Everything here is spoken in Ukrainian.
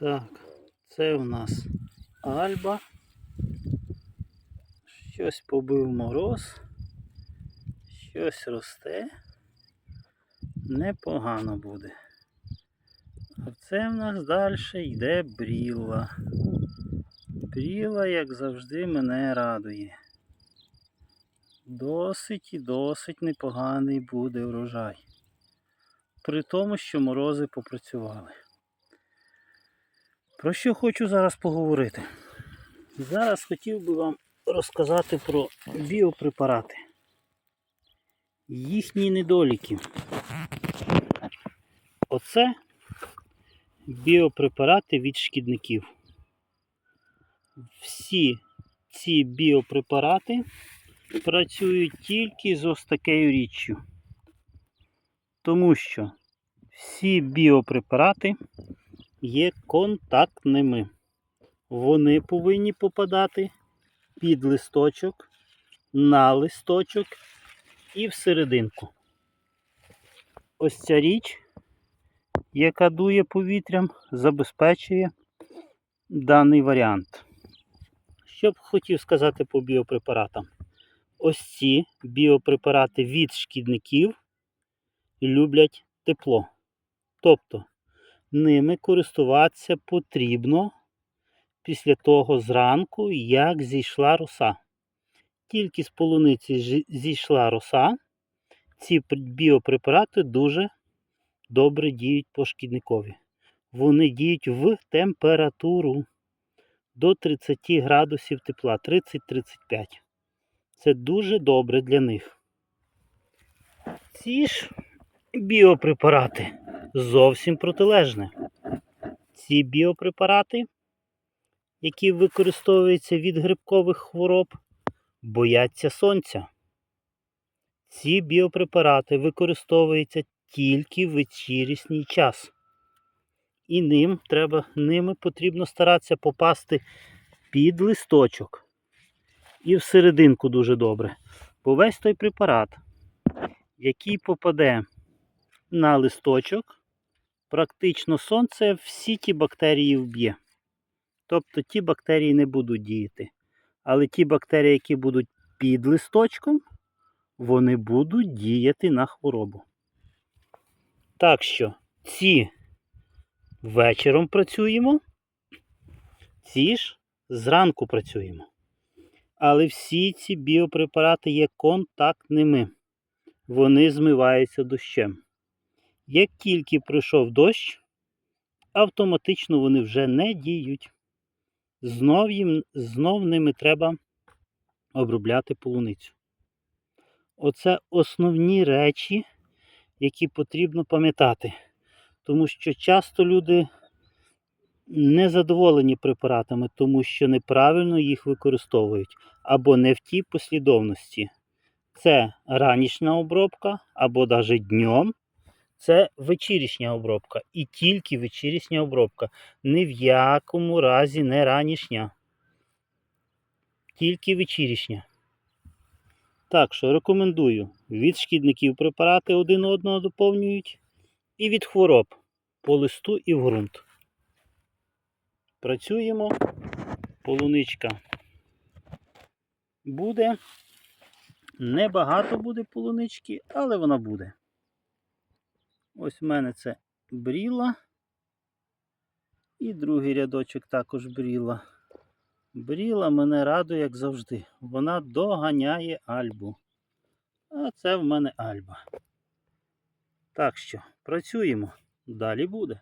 Так, це у нас Альба. Щось побив мороз. Щось росте. Непогано буде. А це в нас далі йде бріла. Бріла, як завжди, мене радує. Досить і досить непоганий буде врожай. При тому, що морози попрацювали. Про що хочу зараз поговорити? Зараз хотів би вам розказати про біопрепарати. Їхні недоліки. Оце біопрепарати від шкідників. Всі ці біопрепарати працюють тільки з ось такою річчю. Тому що всі біопрепарати є контактними. Вони повинні попадати під листочок, на листочок і всерединку. Ось ця річ, яка дує повітрям, забезпечує даний варіант. Що б хотів сказати по біопрепаратам? Ось ці біопрепарати від шкідників люблять тепло. Тобто ними користуватися потрібно після того зранку, як зійшла роса. Тільки з полуниці зійшла роса, ці біопрепарати дуже добре діють по шкідникові. Вони діють в температуру до 30 градусів тепла, 30-35. Це дуже добре для них. Ці ж біопрепарати зовсім протилежне. Ці біопрепарати, які використовуються від грибкових хвороб, бояться сонця. Ці біопрепарати використовуються тільки в вечірній час. І ним треба, ними потрібно старатися попасти під листочок. І всерединку дуже добре. Бо весь той препарат, який попаде на листочок, практично сонце всі ті бактерії вб'є. Тобто ті бактерії не будуть діяти. Але ті бактерії, які будуть під листочком, вони будуть діяти на хворобу. Так що ці вечором працюємо, ці ж зранку працюємо. Але всі ці біопрепарати є контактними. Вони змиваються дощем. Як тільки пройшов дощ, автоматично вони вже не діють. Знов, їм, знов ними треба обробляти полуницю. Оце основні речі, які потрібно пам'ятати. Тому що часто люди не задоволені препаратами, тому що неправильно їх використовують або не в тій послідовності. Це ранішня обробка, або навіть днем. Це вечірішня обробка. І тільки вечірішня обробка. Ні в якому разі не ранішня. Тільки вечірішня. Так що рекомендую. Від шкідників препарати один одного доповнюють. І від хвороб по листу і в ґрунт. Працюємо. Полуничка буде. Небагато буде полунички, але вона буде. Ось в мене це бріла. І другий рядочок також бріла. Бріла мене радує, як завжди. Вона доганяє альбу. А це в мене альба. Так що, працюємо. Далі буде.